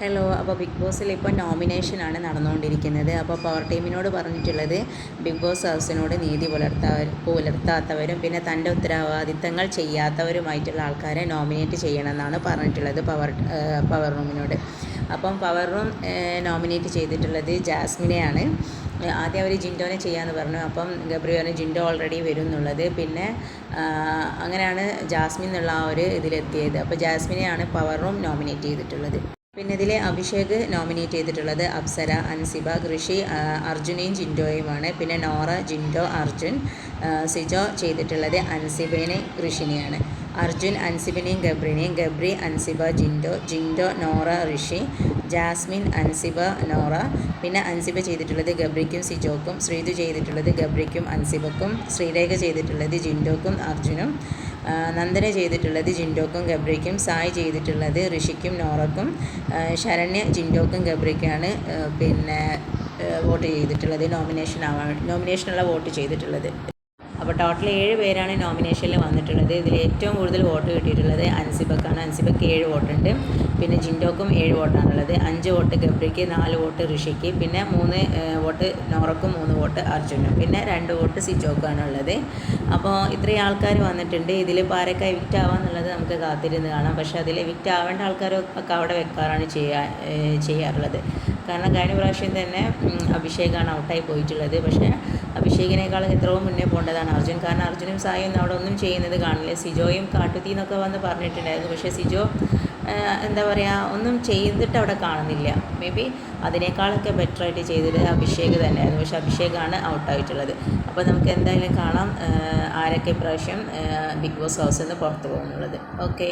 Hello അപ്പോൾ big ബോസിൽ ഇപ്പോൾ നോമിനേഷനാണ് നടന്നുകൊണ്ടിരിക്കുന്നത്. അപ്പോൾ പവർ ടീമിനോട് പറഞ്ഞിട്ടുള്ളത് ബിഗ് ബോസ് ഹൗസിനോട് നീതി പുലർത്താ പുലർത്താത്തവരും പിന്നെ തന്റെ ഉത്തരവാദിത്തങ്ങൾ ചെയ്യാത്തവരുമായിട്ടുള്ള ആൾക്കാരെ നോമിനേറ്റ് ചെയ്യണമെന്നാണ് പറഞ്ഞിട്ടുള്ളത് പവർ പവർ റൂമിനോട് അപ്പം പവർ റൂം നോമിനേറ്റ് ചെയ്തിട്ടുള്ളത് ജാസ്മിനെയാണ്. ആദ്യം അവർ ജിൻഡോനെ ചെയ്യാമെന്ന് പറഞ്ഞു. അപ്പം ഗബ്രിയോനെ ജിൻഡോ ഓൾറെഡി വരും എന്നുള്ളത് പിന്നെ അങ്ങനെയാണ് ജാസ്മിൻ എന്നുള്ള ആ ഒരു ഇതിലെത്തിയത്. അപ്പോൾ ജാസ്മിനെയാണ് പവർ റൂം നോമിനേറ്റ് ചെയ്തിട്ടുള്ളത്. പിന്നെ ഇതിൽ അഭിഷേക് നോമിനേറ്റ് ചെയ്തിട്ടുള്ളത് അപ്സര അൻസിബ ഋഷി അർജുനയും ജിൻഡോയുമാണ്. പിന്നെ നോറ ജിൻഡോ അർജുൻ സിജോ ചെയ്തിട്ടുള്ളത് അൻസിബേനെ ഋഷിനെയാണ് അർജുൻ അൻസിബിനെയും ഗബ്രിനെയും ഗബ്രി അൻസിബ ജിൻഡോ ജിൻഡോ നോറ ഋഷി ജാസ്മിൻ അൻസിബ നോറ. പിന്നെ അൻസിബ ചെയ്തിട്ടുള്ളത് ഗബ്രിക്കും സിജോക്കും ശ്രീതു ചെയ്തിട്ടുള്ളത് ഗബ്രിക്കും അൻസിബക്കും ശ്രീരേഖ ചെയ്തിട്ടുള്ളത് ജിൻഡോക്കും അർജുനും. നന്ദന ചെയ്തിട്ടുള്ളത് ജിൻഡോക്കും ഗബ്രിക്കും സായ് ചെയ്തിട്ടുള്ളത് ഋഷിക്കും നോറക്കും ശരണ്യ ജിൻഡോക്കും ഗബ്രിക്കാണ് പിന്നെ വോട്ട് ചെയ്തിട്ടുള്ളത് നോമിനേഷൻ ആവാൻ നോമിനേഷനുള്ള വോട്ട് ചെയ്തിട്ടുള്ളത്. അപ്പോൾ ടോട്ടൽ ഏഴ് പേരാണ് നോമിനേഷനിൽ വന്നിട്ടുള്ളത്. ഇതിൽ ഏറ്റവും കൂടുതൽ വോട്ട് കിട്ടിയിട്ടുള്ളത് അൻസിബക്കാണ്. അൻസിബക്ക് ഏഴ് വോട്ടുണ്ട്. പിന്നെ ജിൻഡോക്കും ഏഴ് വോട്ടാണുള്ളത്. അഞ്ച് വോട്ട് ഗബ്രിക്ക് നാല് വോട്ട് ഋഷിക്ക് പിന്നെ മൂന്ന് വോട്ട് നോറക്കും മൂന്ന് വോട്ട് അർജുനും. പിന്നെ രണ്ട് വോട്ട് സിജോക്കാണ് ഉള്ളത് അപ്പോൾ ഇത്രയും ആൾക്കാർ വന്നിട്ടുണ്ട്. ഇതിൽ പാരക്കായി എവിക്റ്റ് ആവാന്നുള്ളത് നമുക്ക് കാത്തിരുന്ന് കാണാം. പക്ഷേ അതിൽ എവിക്റ്റ് ആവേണ്ട ആൾക്കാരൊക്കെ അവിടെ വെക്കാറാണ് ചെയ്യാ ചെയ്യാറുള്ളത്. കാരണം കഴിഞ്ഞ പ്രാവശ്യം തന്നെ അഭിഷേകാണ് ഔട്ടായി പോയിട്ടുള്ളത്. പക്ഷേ അഭിഷേകിനേക്കാളും എത്രയോ മുന്നേ പോകേണ്ടതാണ് അർജുൻ. കാരണം അർജുനും സായും അവിടെ ഒന്നും ചെയ്യുന്നത് കാണില്ല. സിജോയും കാട്ടുത്തി എന്നൊക്കെ വന്ന് പറഞ്ഞിട്ടുണ്ടായിരുന്നു. പക്ഷേ സിജോ എന്താ പറയുക ഒന്നും ചെയ്തിട്ട് അവിടെ കാണുന്നില്ല. മേ ബി അതിനേക്കാളൊക്കെ ബെറ്റർ ആയിട്ട് ചെയ്തത് അഭിഷേക് തന്നെയായിരുന്നു. പക്ഷേ അഭിഷേകാണ് ഔട്ടായിട്ടുള്ളത്. അപ്പോൾ നമുക്ക് എന്തായാലും കാണാം ആരൊക്കെ പ്രാവശ്യം ബിഗ് ബോസ് ഹൗസിൽ നിന്ന് പുറത്ത് പോകുന്നുള്ളത്. ഓക്കെ.